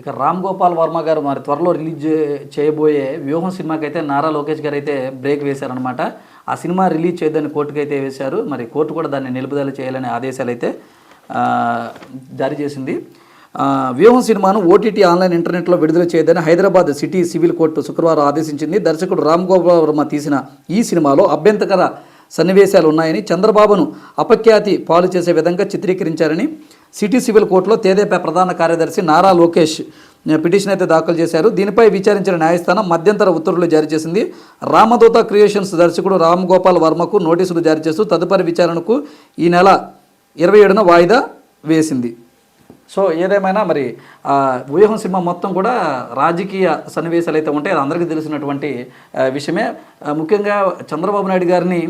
ఇక రామ్ గోపాల్ వర్మ గారు మరి త్వరలో రిలీజ్ చేయబోయే వ్యూహం సినిమాకి అయితే నారా లోకేష్ గారు అయితే బ్రేక్ వేశారనమాట ఆ సినిమా రిలీజ్ చేయొద్దని కోర్టుకు అయితే వేశారు. మరి కోర్టు కూడా దాన్ని నిలుపుదల చేయాలనే ఆదేశాలు అయితే జారీ చేసింది. వ్యూహం సినిమాను ఓటీటీ ఆన్లైన్ ఇంటర్నెట్లో విడుదల చేయదని హైదరాబాద్ సిటీ సివిల్ కోర్టు శుక్రవారం ఆదేశించింది. దర్శకుడు రామ్ గోపాల్ వర్మ తీసిన ఈ సినిమాలో అభ్యంతకర సన్నివేశాలు ఉన్నాయని చంద్రబాబును అపఖ్యాతి పాలు చేసే విధంగా చిత్రీకరించారని సిటీ సివిల్ కోర్టులో తేదేపా ప్రధాన కార్యదర్శి నారా లోకేష్ పిటిషన్ అయితే దాఖలు చేశారు. దీనిపై విచారించిన న్యాయస్థానం మధ్యంతర ఉత్తర్వులు జారీ చేసింది. రామదూత క్రియేషన్స్ దర్శకుడు రామ్ గోపాల్ వర్మకు నోటీసులు జారీ చేస్తూ తదుపరి విచారణకు ఈ నెల ఇరవై ఏడున వాయిదా వేసింది. సో ఏదేమైనా మరి వ్యూహం సినిమా మొత్తం కూడా రాజకీయ సన్నివేశాలు అయితే ఉంటాయి. అది అందరికీ తెలిసినటువంటి విషయమే. ముఖ్యంగా చంద్రబాబు నాయుడు గారిని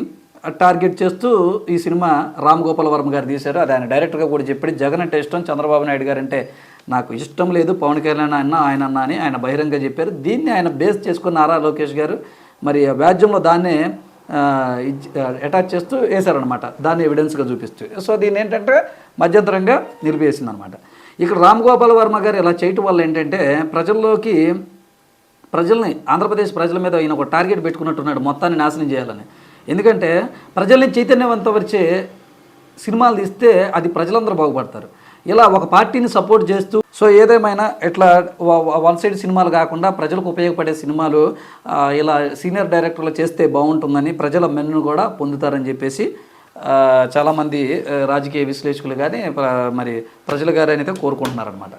టార్గెట్ చేస్తూ ఈ సినిమా రామ్ గోపాల్ వర్మ గారు తీశారు. అది ఆయన డైరెక్టర్గా కూడా చెప్పి జగన్ అంటే ఇష్టం చంద్రబాబు నాయుడు గారు అంటే నాకు ఇష్టం లేదు పవన్ కళ్యాణ్ అన్న ఆయన అన్న అని ఆయన బహిరంగ చెప్పారు. దీన్ని ఆయన బేస్ చేసుకున్న నారా లోకేష్ గారు మరి వ్యాజ్యంలో దాన్నే అటాచ్ చేస్తూ వేశారనమాట దాన్ని ఎవిడెన్స్గా చూపిస్తూ. సో దీన్ని ఏంటంటే మధ్యంతరంగా నిలిపేసింది అనమాట ఇక్కడ రామ్ గోపాల్ వర్మ గారు ఇలా చేయటం వల్ల ఏంటంటే ప్రజల్లోకి ప్రజల్ని ఆంధ్రప్రదేశ్ ప్రజల మీద ఈయన ఒక టార్గెట్ పెట్టుకున్నట్టున్నాడు మొత్తాన్ని నాశనం చేయాలని. ఎందుకంటే ప్రజల్ని చైతన్యవంతపరిచే సినిమాలు తీస్తే అది ప్రజలందరూ బాగుపడతారు. ఇలా ఒక పార్టీని సపోర్ట్ చేస్తూ సో ఏదేమైనా ఇట్లా వన్ సైడ్ సినిమాలు కాకుండా ప్రజలకు ఉపయోగపడే సినిమాలు ఇలా సీనియర్ డైరెక్టర్లు చేస్తే బాగుంటుందని ప్రజల మెన్ను కూడా పొందుతారని చెప్పేసి చాలామంది రాజకీయ విశ్లేషకులు కానీ మరి ప్రజలు గారు అయితే కోరుకుంటున్నారనమాట